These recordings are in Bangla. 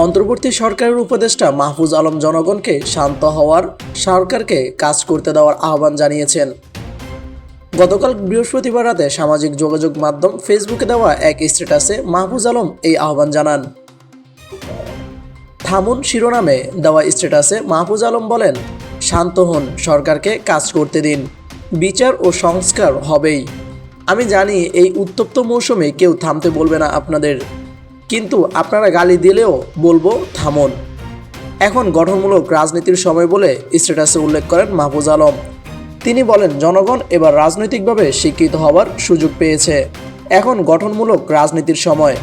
অন্তর্বর্তী সরকারের উপদেষ্টা মাহফুজ আলম জনগণকে শান্ত হওয়ার, সরকারকে কাজ করতে দেওয়ার আহ্বান জানিয়েছেন। গতকাল বৃহস্পতিবার রাতে সামাজিক যোগাযোগ মাধ্যম ফেসবুকে দেওয়া এক স্ট্যাটাসে মাহফুজ আলম এই আহ্বান জানান। থামুন শিরোনামে দেওয়া স্ট্যাটাসে মাহফুজ আলম বলেন, শান্ত হন, সরকারকে কাজ করতে দিন। বিচার ও সংস্কার হবেই। আমি জানি এই উত্তপ্ত মৌসুমে কেউ থামতে বলবে না আপনাদের। কিন্তু আপনারা গালি দিলেও বলব থামুন। এখন গঠনমূলক রাজনীতির সময় বলে স্ট্যাটাসে উল্লেখ করেন মাহফুজ আলম। তিনি বলেন, জনগণ এবার রাজনৈতিকভাবে শিক্ষিত হওয়ার সুযোগ পেয়েছে। এখন গঠনমূলক রাজনীতির সময়,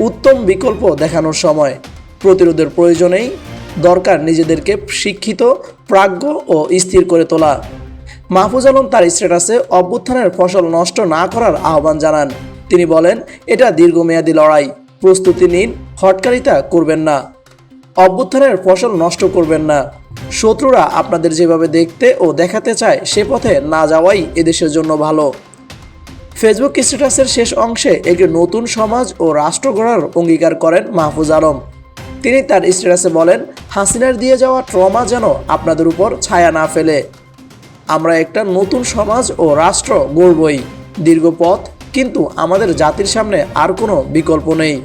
উত্তম বিকল্প দেখানোর সময়। প্রতিরোধের প্রয়োজনেই দরকার নিজেদেরকে শিক্ষিত, প্রাজ্ঞ ও স্থির করে তোলা। মাহফুজ আলম তার স্ট্যাটাসে অভ্যুত্থানের ফসল নষ্ট না করার আহ্বান জানান। তিনি বলেন, এটা দীর্ঘমেয়াদী লড়াই। প্রস্তুতি নিন, হটকারিতা করবেন না। অভ্যুত্থানের ফসল নষ্ট করবেন না। শত্রুরা আপনাদের যেভাবে দেখতে ও দেখাতে চায়, সে পথে না যাওয়াই এদেশের জন্য ভালো। ফেসবুক স্ট্যাটাসের শেষ অংশে একটি নতুন সমাজ ও রাষ্ট্র গড়ার অঙ্গীকার করেন মাহফুজ আলম। তিনি তার স্ট্যাটাসে বলেন, হাসিনার দিয়ে যাওয়া ট্রমা যেন আপনাদের উপর ছায়া না ফেলে। আমরা একটা নতুন সমাজ ও রাষ্ট্র গড়বই। দীর্ঘ পথ কিন্তু আমাদের জাতির সামনে আর কোনো বিকল্প নেই।